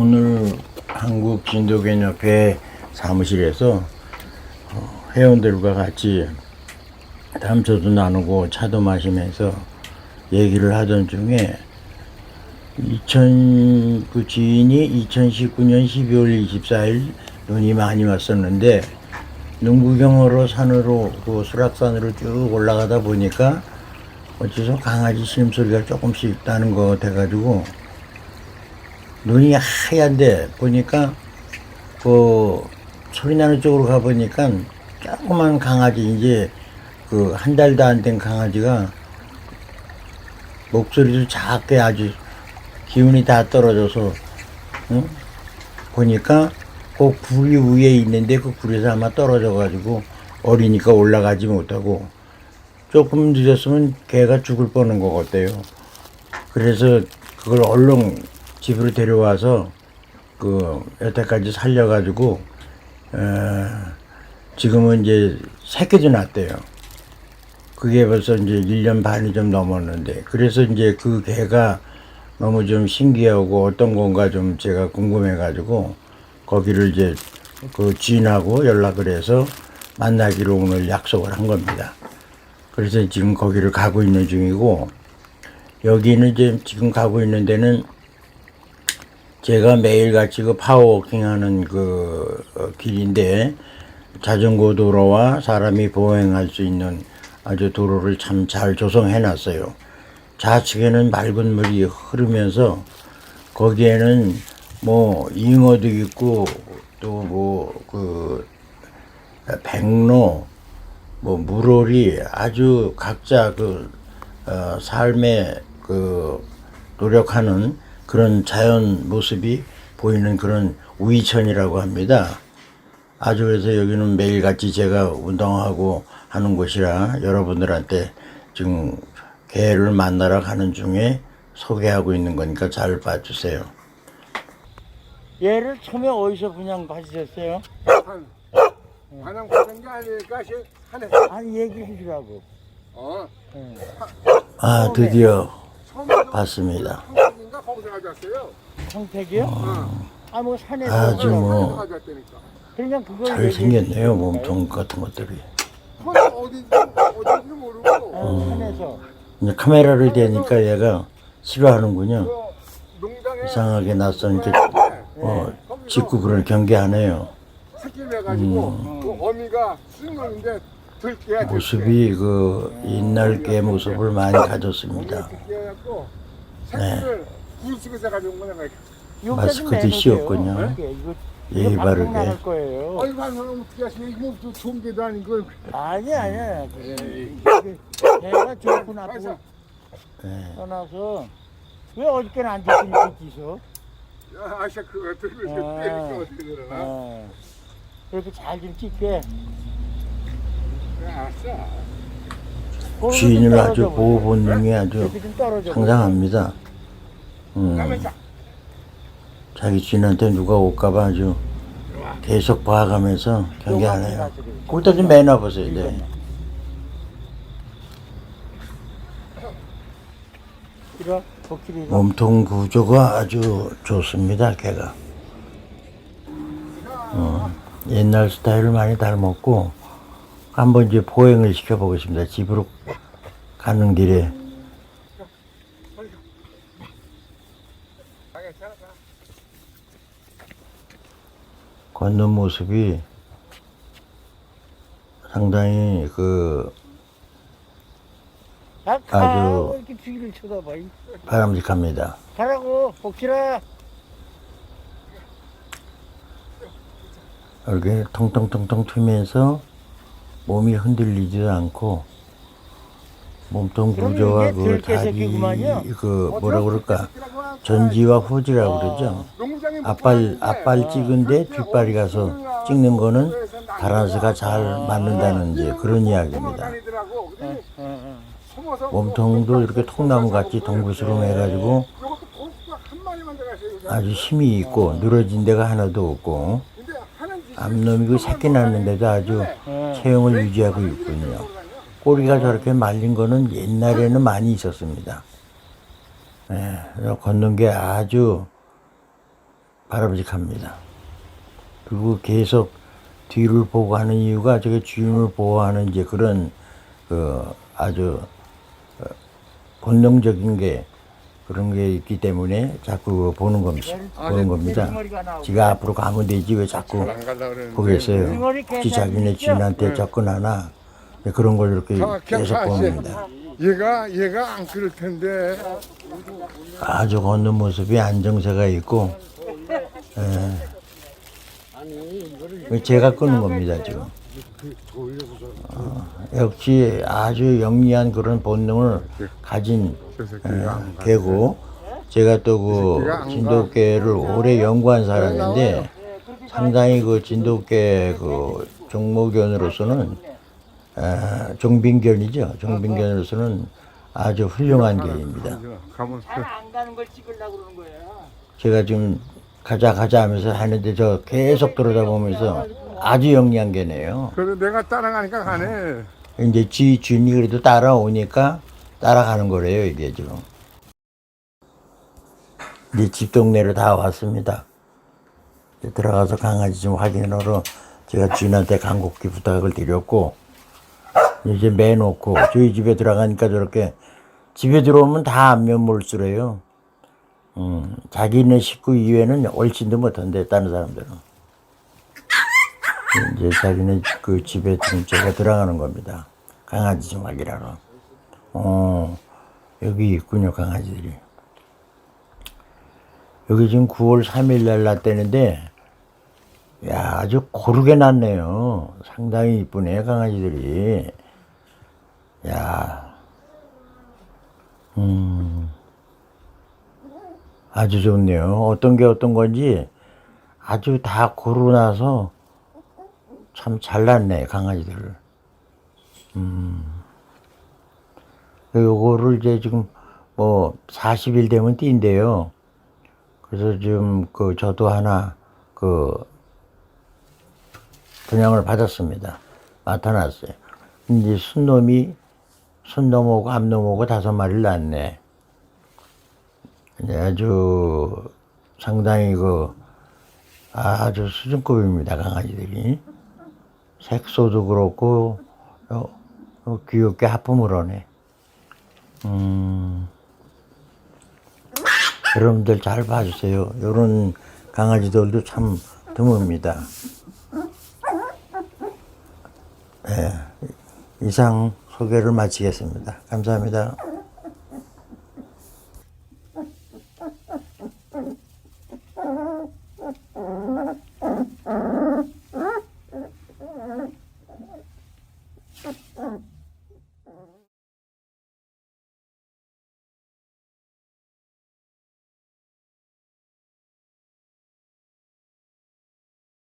오늘 한국 진도견협회 사무실에서 어, 회원들과 같이 담소도 나누고 차도 마시면서 얘기를 하던 중에 2000, 그 지인이 2019년 12월 24일 눈이 많이 왔었는데 눈구경으로 산으로 그 수락산으로 쭉 올라가다 보니까 어째서 강아지 신음소리가 조금씩 나는 거 돼가지고 눈이 하얀데 보니까 그 소리 나는 쪽으로 가보니까 조그만 강아지 이제 그 한 달도 안 된 강아지가 목소리도 작게 아주 기운이 다 떨어져서 응? 보니까 그 굴이 위에 있는데 그 굴에서 아마 떨어져 가지고 어리니까 올라가지 못하고 조금 늦었으면 개가 죽을 뻔한 것 같대요. 그래서 그걸 얼른 집으로 데려와서 그 여태까지 살려가지고 어, 지금은 이제 새끼도 낳대요. 그게 벌써 이제 1년 반이 좀 넘었는데 그래서 이제 그 개가 너무 좀 신기하고 어떤 건가 좀 제가 궁금해가지고 거기를 이제 그 지인하고 연락을 해서 만나기로 오늘 약속을 한 겁니다. 그래서 지금 거기를 가고 있는 중이고 여기는 이제 지금 가고 있는 데는 제가 매일같이 그 파워워킹 하는 그 어, 길인데 자전거 도로와 사람이 보행할 수 있는 아주 도로를 참 잘 조성해 놨어요. 좌측에는 맑은 물이 흐르면서 거기에는 뭐 잉어도 있고 또 뭐 그 백로 뭐 물오리 아주 각자 그 어, 삶의 그 노력하는 그런 자연 모습이 보이는 그런 우이천이라고 합니다. 아주 그래서 여기는 매일같이 제가 운동하고 하는 곳이라 여러분들한테 지금 개를 만나러 가는 중에 소개하고 있는 거니까 잘 봐주세요. 얘를 처음에 어디서 그냥 봐주셨어요? 한 반항 받은 게시 한해 아니 얘기해 주라고. 어아 드디어 처음에 봤습니다. 한국인가 거기서 가져왔어요. 성택이요? 어. 아뭐 산에서 아주 뭐 거기서 가져왔다니까. 그냥 그걸 네, 잘생겼네요 주시는 몸통 같은 것들이. 어딘지 어딘지 모르고 음. 그 어, 산에서 이제 카메라를 대니까 얘가 싫어하는군요. 그 농장에 이상하게 낯선 게 어, 짓고 그런 경계하네요. 새끼 내가지고 그 어미가 순놈인데 들깨야 음. 모습이 그 옛날 개 모습을 많이 가졌습니다. 들깨갖고 네. 새끼를 구석에서 가져온 거냐 마스크도 씌웠군요. 예의 바르게. 나갈 거예요. 아이고 한 사람 어떻게 하시냐 이거 뭐 좋은 게도 아니고 아니 아니야. 내가 좋고 나쁘고 네. 떠나서 왜 어저께는 안 됐더니 듣기서? 아시아 그거 아. 때리니까 어떻게 되나 어. 그렇게 잘 좀 찍게. 아싸 주인을 아주 보호 본능이 아주 이렇게 좀 떨어져. 상당합니다. 음, 자기 주인한테 누가 올까봐 아주 계속 봐가면서 경계하네요. 거기다 좀 매놔보세요. 네. 몸통 구조가 아주 좋습니다. 개가. 어, 옛날 스타일을 많이 닮았고 한번 이제 보행을 시켜보겠습니다. 집으로 가는 길에 걷는 모습이 상당히 그 아, 아주- 아, 왜 이렇게 주위를 쳐다봐. 이. 바람직합니다. 가라고 복지라. 이렇게 통통통통 튀면서 몸이 흔들리지도 않고 몸통 그럼 구조와 이게 그 들깨 다리 새끼구만요? 그 뭐라 그럴까 전지와 후지라고 그러죠. 앞발 앞발 찍은데 뒷발이 가서 찍는 거는 바란스가 잘 맞는다는 이제 그런 이야기입니다. 어, 어. 몸통도 이렇게 통나무 같이 동그스름 해가지고. 아주 힘이 있고 늘어진 데가 하나도 없고 앞놈이 그 새끼 낳는데도 아주 어. 체형을 유지하고 있군요. 꼬리가 저렇게 말린 거는 옛날에는 많이 있었습니다. 예, 걷는 게 아주 바람직합니다. 그리고 계속 뒤를 보고 하는 이유가 저게 주인을 보호하는 이제 그런 그 아주 어, 본능적인 게 그런 게 있기 때문에 자꾸 보는 겁니다. 보는 겁니다. 지가 앞으로 가면 되지 왜 자꾸. 보겠어요. 혹시 자기네 주인한테 접근하나 네, 그런 걸 이렇게 아, 계속. 봅니다. 얘가 얘가 안 그럴 텐데. 아주 걷는 모습이 안정세가 있고 예. 제가 끄는 겁니다 지금 어, 역시 아주 영리한 그런 본능을 가진 안 가. 개고 제가 또 그. 진돗개를 오래 연구한 사람인데 상당히 그 진돗개 그 종목견으로서는 아, 종빈견이죠 종빈견으로서는 아주 훌륭한 개입니다. 가면 잘 안 가는 걸 찍으려고 그러는 거야. 제가 지금 가자 가자 하면서 하는데 저 계속 들여다보면서 아주 영리한 개네요. 그래 내가 따라가니까 가네. 이제 지 주인이 그래도 따라오니까 따라가는 거래요 이게 지금. 이제 집 동네로 다 왔습니다. 이제 들어가서 강아지 좀 확인하러 제가 주인한테 간곡히 부탁을 드렸고 이제 매놓고 저희 집에 들어가니까 저렇게 집에 들어오면 다 안면 몰수래요. 음, 자기네 식구 이외에는 얼씬도 못한대 다른 사람들은. 이제 자기네 그 집에 제가 들어가는 겁니다. 강아지 좀 확인하러. 어, 여기 있군요, 강아지들이. 여기 지금 9월 3일 날 났다는데, 야, 아주 고르게 났네요. 상당히 이쁘네, 강아지들이. 야, 음, 아주 좋네요. 어떤 게 어떤 건지 아주 다 고르고 나서 참 잘났네, 강아지들을. 음. 요거를 이제 지금 뭐 40일 되면 뛴대요. 그래서 지금 그 저도 하나 그 분양을 받았습니다. 맡아놨어요. 이제 순놈이 순놈하고 암놈하고 다섯 마리를 낳네. 이제 아주 상당히 그 아주 수준급입니다 강아지들이. 색소도 그렇고 어, 어, 귀엽게 하품을 하네. 음, 여러분들 잘 봐주세요. 이런 강아지들도 참 드뭅니다. 네, 이상 소개를 마치겠습니다. 감사합니다.